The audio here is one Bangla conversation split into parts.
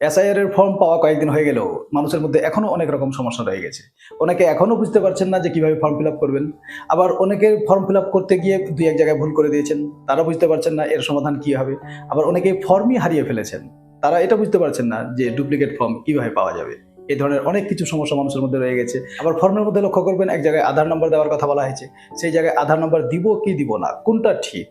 এসআইআর এর ফর্ম পাওয়া কয়েকদিন হয়ে গেলেও মানুষের মধ্যে এখনও অনেক রকম সমস্যা রয়ে গেছে। অনেকে এখনও বুঝতে পারছেন না যে কীভাবে ফর্ম ফিল করবেন। আবার অনেকে ফর্ম ফিল করতে গিয়ে দুই এক জায়গায় ভুল করে দিয়েছেন। তারা বুঝতে পারছেন না এর সমাধান কি হবে। আবার অনেকে ফর্মই হারিয়ে ফেলেছেন। তারা এটা বুঝতে পারছেন না যে ডুপ্লিকেট ফর্ম কীভাবে পাওয়া যাবে। এই ধরনের অনেক কিছু সমস্যা মানুষের মধ্যে রয়ে গেছে। আবার ফর্মের মধ্যে লক্ষ্য করবেন, এক জায়গায় আধার নম্বর দেওয়ার কথা বলা হয়েছে। সেই জায়গায় আধার নম্বর দিব কি দিব না? কোনটা ঠিক?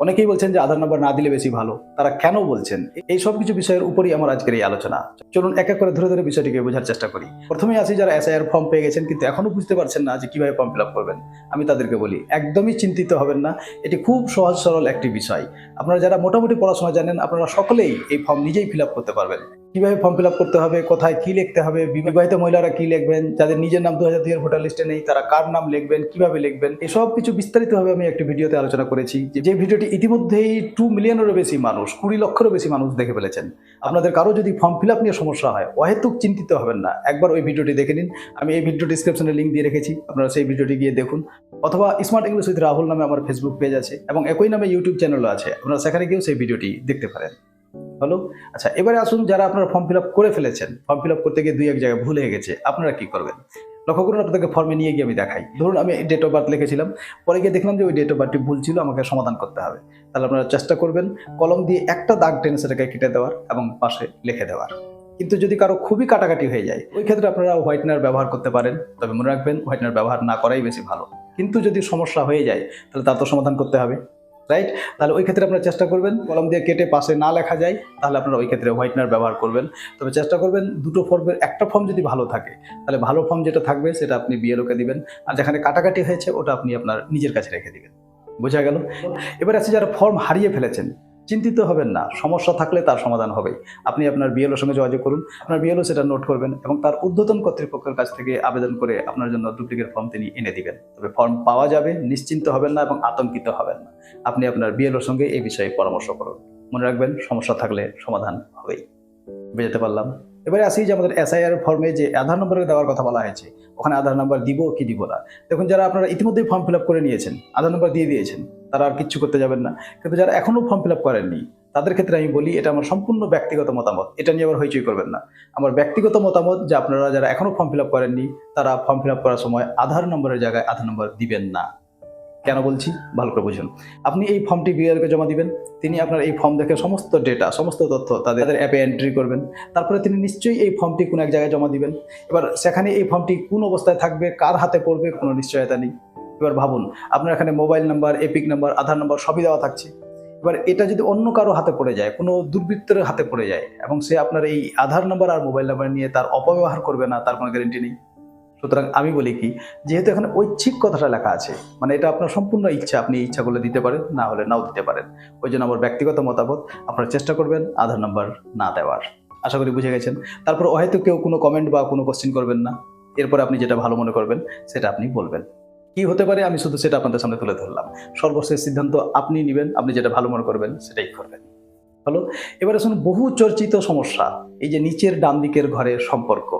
অনেকেই বলছেন যে আধার নাম্বার না দিলে বেশি ভালো। তারা কেন বলছেন? এই সব কিছু বিষয়ের উপরই আমার আজকের এই আলোচনা। চলুন এক এক করে ধরে ধরে বিষয়টিকে বোঝার চেষ্টা করি। প্রথমেই আছি যারা এসআইআর ফর্ম পেয়ে গেছেন, কিন্তু এখনও বুঝতে পারছেন না যে কীভাবে ফর্ম ফিল করবেন। আমি তাদেরকে বলি, একদমই চিন্তিত হবেন না। এটি খুব সহজ সরল একটি বিষয়। আপনারা যারা মোটামুটি পড়াশোনা জানেন, আপনারা সকলেই এই ফর্ম নিজেই ফিল করতে পারবেন। কীভাবে ফর্ম ফিল করতে হবে, কোথায় কি লিখতে হবে, বিবাহিত মহিলারা কি লিখবেন, যাদের নিজের নাম দু হাজার দুইয়ের ভোটার লিস্টে নেই, তারা কার নাম লিখবেন, কীভাবে লিখবেন, এসব কিছু বিস্তারিতভাবে আমি একটি ভিডিওতে আলোচনা করেছি, যে- ভিডিওটি ইতিমধ্যেই টু মিলিয়নেরও বেশি মানুষ, কুড়ি লক্ষেরও বেশি মানুষ দেখে ফেলেছেন। আপনাদের কারও যদি ফর্ম ফিল নিয়ে সমস্যা হয়, অহেতুক চিন্তিত হবেন না, একবার ওই ভিডিওটি দেখে নিন। আমি এই ভিডিও ডিসক্রিপশনে লিঙ্ক দিয়ে রেখেছি, আপনারা সেই ভিডিওটি গিয়ে দেখুন। অথবা স্মার্ট ইংলিশ উইথ রাহুল নামে আমার ফেসবুক পেজ আছে, এবং একই নামে ইউটিউব চ্যানেলও আছে, আপনারা সেখানে গিয়েও সেই ভিডিওটি দেখতে পারেন। হলো আচ্ছা এবারে আসুন যারা আপনারা ফর্ম ফিল করে ফেলেছেন ফর্ম ফিল করতে গিয়ে দুই এক জায়গায় ভুল হয়ে গেছে, আপনারা কি করবেন? লক্ষ্য করুন, আপনাদেরকে ফর্মে নিয়ে গিয়ে আমি দেখাই। ধরুন, আমি ডেট অফ বার্থ লিখেছিলাম, পরে গিয়ে দেখলাম যে ওই ডেট অফ বার্থটি ভুল ছিল, আমাকে সমাধান করতে হবে। তাহলে আপনারা চেষ্টা করবেন, কলম দিয়ে একটা দাগ টেনে সেটাকে কেটে দেওয়ার এবং পাশে লিখে দেওয়ার। কিন্তু যদি কারও খুবই কাটাকাটি হয়ে যায়, ওই ক্ষেত্রে আপনারা হোয়াইটনার ব্যবহার করতে পারেন, তবে মনে রাখবেন হোয়াইটনার ব্যবহার না করাই বেশি ভালো। কিন্তু যদি সমস্যা হয়ে যায়, তাহলে তার তো সমাধান করতে হবে। রাইট তাহলে ওই ক্ষেত্রে আপনারা চেষ্টা করবেন কলম দিয়ে কেটে পাশে না লেখা যায় তাহলে আপনারা ওই ক্ষেত্রে হোয়াইটনার ব্যবহার করবেন। তবে চেষ্টা করবেন দুটো ফর্মের একটা ফর্ম যদি ভালো থাকে তাহলে ভালো ফর্ম যেটা থাকবে সেটা আপনি বিএলওকে দিবেন। আর যেখানে কাটাকাটি হয়েছে ওটা আপনি আপনার নিজের কাছে রেখে দিবেন। বোঝা গেল? এবার আছে যারা ফর্ম হারিয়ে ফেলেছেন চিন্তিত হবেন না, সমস্যা থাকলে তার সমাধান হবে আপনি আপনার বিএলওর সঙ্গে যোগাযোগ করুন, আপনার বিএলও সেটা নোট করবেন এবং তার ঊর্ধ্বতন কর্তৃপক্ষের কাছ থেকে আবেদন করে আপনার জন্য ডুপ্লিকেট ফর্ম তিনি এনে দিবেন। তবে ফর্ম পাওয়া যাবে, নিশ্চিন্ত হবেন না এবং আতঙ্কিত হবেন না। আপনি আপনার বিএলওর সঙ্গে এই বিষয়ে পরামর্শ করুন। মনে রাখবেন, সমস্যা থাকলে সমাধান হবেই। বুঝতে পারলাম? এবারে আসি যে আমাদের এসআইআর ফর্মে যে আধার নম্বরে দেওয়ার কথা বলা হয়েছে। ওখানে আধার নাম্বার দিব, কি দিব না? দেখুন, যারা আপনারা ইতিমধ্যেই ফর্ম ফিল করে নিয়েছেন আধার নাম্বার দিয়ে দিয়েছেন, তারা আর কিচ্ছু করতে যাবেন না। কিন্তু যারা এখনও ফর্ম ফিল করেননি, তাদের ক্ষেত্রে আমি বলি, এটা আমার সম্পূর্ণ ব্যক্তিগত মতামত। এটা নিয়ে আবার হইচই করবেন না। আমার ব্যক্তিগত মতামত যে আপনারা যারা এখনও ফর্ম ফিল করেননি, তারা ফর্ম ফিল করার সময় আধার নম্বরের জায়গায় আধার নম্বর দিবেন না। কেন বলছি? ভালো করে বুঝুন। আপনি এই ফর্মটি বিআরকে জমা দিবেন, তিনি আপনার এই ফর্ম দেখে সমস্ত ডেটা সমস্ত তথ্য তাদের তাদের অ্যাপে এন্ট্রি করবেন। তারপরে তিনি নিশ্চয়ই এই ফর্মটি কোনো এক জায়গায় জমা দিবেন। এবার সেখানে এই ফর্মটি কোন অবস্থায় থাকবে, কার হাতে পড়বে, কোনো নিশ্চয়তা নেই। এবার ভাবুন, আপনার এখানে mobile number EPIC number Aadhaar number সবই দেওয়া থাকছে। এবার এটা যদি অন্য কারও হাতে পড়ে যায়, কোনো দুর্বৃত্তের হাতে পড়ে যায়, এবং সে আপনার এই আধার নাম্বার আর মোবাইল নাম্বার নিয়ে তার অপব্যবহার করবে না, তার কোনো গ্যারেন্টি নেই। সুতরাং আমি বলি কি, যেহেতু এখানে ঐচ্ছিক কথাটা লেখা আছে মানে এটা আপনার সম্পূর্ণ ইচ্ছা, আপনি ইচ্ছাগুলো দিতে পারেন, না হলে নাও দিতে পারেন। ওই জন্য আমার ব্যক্তিগত মতামত, আপনারা চেষ্টা করবেন আধার নাম্বার না দেওয়ার। আশা করি বুঝে গেছেন। তারপর হয়তো কেউ কোনো কমেন্ট বা কোনো কোশ্চেন করবেন না। এরপরে আপনি যেটা ভালো মনে করবেন, সেটা আপনি বলবেন। কি হতে পারে, আমি শুধু সেটা আপনাদের সামনে তুলে ধরলাম। সর্বশেষ সিদ্ধান্ত আপনি নেবেন, আপনি যেটা ভালো মনে করবেন, সেটাই করবেন। হলো, এবারে শুনুন, বহু চর্চিত সমস্যা, এই যে নিচের ডান দিকের ঘরের সম্পর্ক।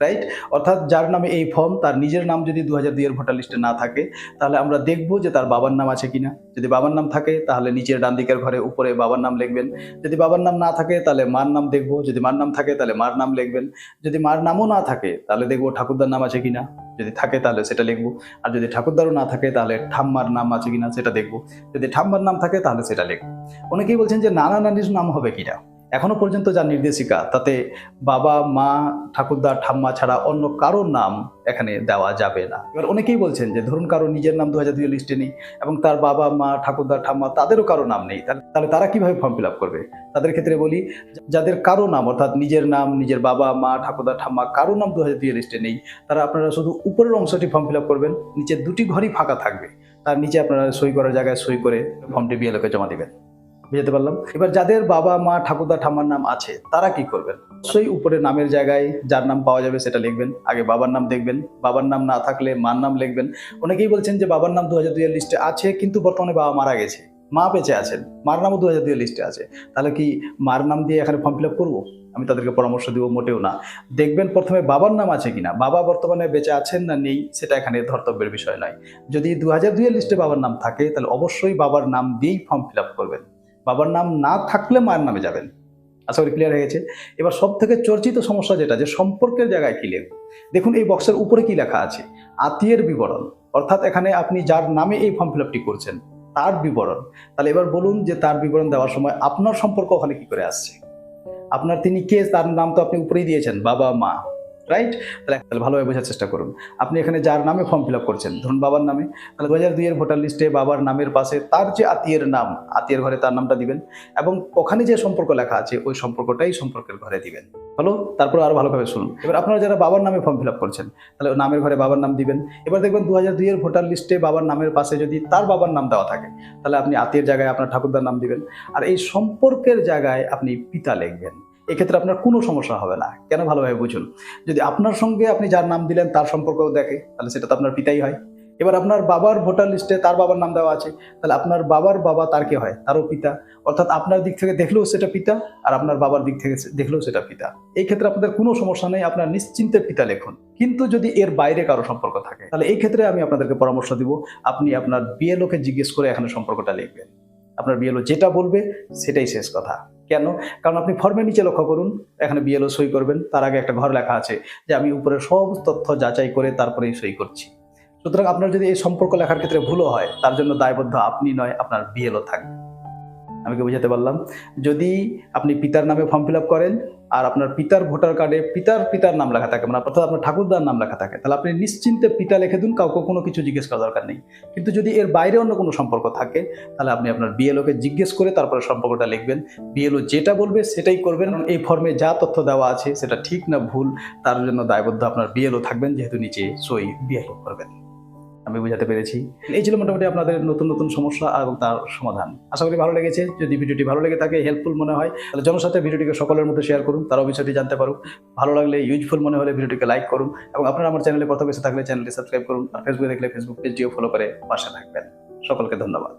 রাইট অর্থাৎ যার নামে এই ফর্ম তার নিজের নাম যদি দু হাজার দুইয়ের ভোটার লিস্টে না থাকে, তাহলে আমরা দেখব যে তার বাবার নাম আছে কিনা। যদি বাবার নাম থাকে, তাহলে নিচের ডান দিকের ঘরে উপরে বাবার নাম লিখবেন। যদি বাবার নাম না থাকে, তাহলে মার নাম দেখব। যদি মার নাম থাকে, তাহলে মার নাম লিখবেন। যদি মার নামও না থাকে, তাহলে দেখব ঠাকুরদার নাম আছে কিনা। যদি থাকে, তাহলে সেটা লিখব। আর যদি ঠাকুরদারও না থাকে, তাহলে ঠাম্মার নাম আছে কিনা, সেটা দেখব। যদি ঠাম্মার নাম থাকে, তাহলে সেটা লিখব। অনেকেই বলছেন যে, নানা নানির নাম হবে কিনা? এখনও পর্যন্ত যা নির্দেশিকা, তাতে বাবা, মা ঠাকুরদা ঠাম্মা ছাড়া অন্য কারোর নাম এখানে দেওয়া যাবে না। এবার অনেকেই বলছেন যে, ধরুন কারও নিজের নাম দু হাজার দুই লিস্টে নেই এবং তার বাবা, মা ঠাকুরদা ঠাম্মা তাদেরও কারও নাম নেই। তাহলে তাহলে তারা কীভাবে ফর্ম ফিল আপ করবে? তাদের ক্ষেত্রে বলি, যাদের কারও নাম, অর্থাৎ নিজের নাম, নিজের বাবা, মা ঠাকুরদা ঠাম্মা কারও নাম দু হাজার দুই লিস্টে নেই, তারা আপনারা শুধু উপরের অংশটি ফর্ম ফিল আপ করবেন, নিচের দুটি ঘরই ফাঁকা থাকবে। তার নিচে আপনারা সই করার জায়গায় সই করে ফর্মটি বিএলওকে জমা দিবেন। বুঝতে পারলাম। এবার যাদের বাবা, মা, ঠাকুরদা, ঠাম্মার নাম আছে, তারা কি করবেন? সেই উপরে নামের জায়গায় যার নাম পাওয়া যাবে সেটা লিখবেন। আগে বাবার নাম দেখবেন, বাবার নাম না থাকলে মার নাম লিখবেন। অনেকেই বলছেন যে বাবার নাম দু হাজার দুইয়ের লিস্টে আছে, কিন্তু বর্তমানে বাবা মারা গেছে। মা বেঁচে আছেন, মার নামও দু হাজার লিস্টে আছে। তাহলে কি মার নাম দিয়ে এখানে ফর্ম ফিল আপ করব? আমি তাদেরকে পরামর্শ দিব মোটেও না। দেখবেন প্রথমে বাবার নাম আছে কিনা, বাবা বর্তমানে বেঁচে আছেন না নেই, সেটা এখানে ধর্তব্যের বিষয় নয়। যদি দু হাজার দুইয়ের লিস্টে বাবার নাম থাকে, তাহলে অবশ্যই বাবার নাম দিয়েই ফর্ম ফিল আপ করবেন। বাবার নাম না থাকলে মায়ের নামে যাবেন। আশা করি ক্লিয়ার হয়ে গেছে। এবার সব থেকে চর্চিত সমস্যা যেটা, যে সম্পর্কের জায়গায় কি লিখব দেখুন, এই বক্সের উপরে কি লেখা আছে? আত্মীয়ের বিবরণ। অর্থাৎ এখানে আপনি যার নামে এই ফর্ম ফিল করছেন, তার বিবরণ। তাহলে এবার বলুন যে তার বিবরণ দেওয়ার সময় আপনার সম্পর্ক ওখানে কি করে আসছে? আপনার তিনি কে, তার নাম তো আপনি উপরেই দিয়েছেন, বাবা, মা। রাইট তাহলে তাহলে ভালোভাবে বোঝার চেষ্টা করুন। আপনি এখানে যার নামে ফর্ম ফিল আপ করছেন, ধরুন বাবার নামে, তাহলে দু হাজার দুইয়ের ভোটার লিস্টে বাবার নামের পাশে তার যে আত্মীয়ের নাম, আত্মীয়ের ঘরে তার নামটা দিবেন এবং ওখানে যে সম্পর্ক লেখা আছে, ওই সম্পর্কটাই সম্পর্কের ঘরে দিবেন। হলো তারপর আরও ভালোভাবে শুনুন। এবার আপনারা যারা বাবার নামে ফর্ম ফিল আপ করছেন, তাহলে নামের ঘরে বাবার নাম দিবেন। এবার দেখবেন দু হাজার দুইয়ের ভোটার লিস্টে বাবার নামের পাশে যদি তার বাবার নাম দেওয়া থাকে, তাহলে আপনি আত্মীয়ের জায়গায় আপনার ঠাকুরদার নাম দিবেন। আর এই সম্পর্কের জায়গায় আপনি পিতা লিখবেন। এক্ষেত্রে আপনার কোনো সমস্যা হবে না। কেন ভালোভাবে বুঝুন? যদি আপনার সঙ্গে আপনি যার নাম দিলেন, তার সম্পর্ক দেখে, তাহলে সেটা তো আপনার পিতাই হয়। এবার আপনার বাবার ভোটার লিস্টে তার বাবার নাম দেওয়া আছে, তাহলে আপনার বাবার বাবা তার কে হয়? তারও পিতা। অর্থাৎ আপনার দিক থেকে দেখলেও সেটা পিতা, আর আপনার বাবার দিক থেকে দেখলেও সেটা পিতা। এই ক্ষেত্রে আপনাদের কোনো সমস্যা নেই, আপনার নিশ্চিন্তে পিতা লেখুন। কিন্তু যদি এর বাইরে কারও সম্পর্ক থাকে, তাহলে এই ক্ষেত্রে আমি আপনাদেরকে পরামর্শ দিব, আপনি আপনার বিএলওকে জিজ্ঞেস করে এখানে সম্পর্কটা লিখবেন। আপনার বিএলও যেটা বলবে, সেটাই শেষ কথা। কেন? কারণ আপনি ফর্মের নিচে লক্ষ্য করুন, এখানে বিএলও সই করবেন, তার আগে একটা ঘর লেখা আছে যে আমি উপরে সব তথ্য যাচাই করে তারপরেই সই করছি। সুতরাং আপনার যদি এই সম্পর্ক লেখার ক্ষেত্রে ভুলও হয়, তার জন্য দায়বদ্ধ আপনি নয়, আপনার বিএলও থাকবে। আমি কি বুঝাতে পারলাম? যদি আপনি পিতার নামে ফর্ম ফিল করেন আর আপনার পিতার ভোটার কার্ডে পিতার পিতার নাম লেখা থাকে মানে অর্থাৎ আপনার ঠাকুরদার নাম লেখা থাকে, তাহলে আপনি নিশ্চিন্তে পিতা লিখে দিন, কাউকে কোনো কিছু জিজ্ঞেস করার দরকার নেই। কিন্তু যদি এর বাইরে অন্য কোনো সম্পর্ক থাকে, তাহলে আপনি আপনার বিএলওকে জিজ্ঞেস করে তারপরে সম্পর্কটা লিখবেন। বিএলও যেটা বলবে সেটাই করবেন। এই ফর্মে যা তথ্য দেওয়া আছে, সেটা ঠিক না ভুল, তার জন্য দায়বদ্ধ আপনার বিএলও থাকবেন, যেহেতু নিচে সই বিএলও করবেন। আমি বোঝাতে পেরেছি। এই ছিল মোটামুটি আপনাদের নতুন নতুন সমস্যা এবং তার সমাধান। আশা করি ভালো লেগেছে। যদি ভিডিওটি ভালো লেগে থাকে হেল্পফুল মনে হয়, তাহলে জনসাথে ভিডিওটিকে সকলের মধ্যে শেয়ার করুন, তারাও বিষয়টি জানতে পারুক। ভালো লাগলে ইউজফুল মনে হলে ভিডিওটিকে লাইক করুন এবং আপনারা আমার চ্যানেলে প্রথম এসে থাকলে চ্যানেলটি সাবস্ক্রাইব করুন। আর ফেসবুকে দেখলে ফেসবুক পেজটিও ফলো করে পাশে থাকবেন। সকলকে ধন্যবাদ।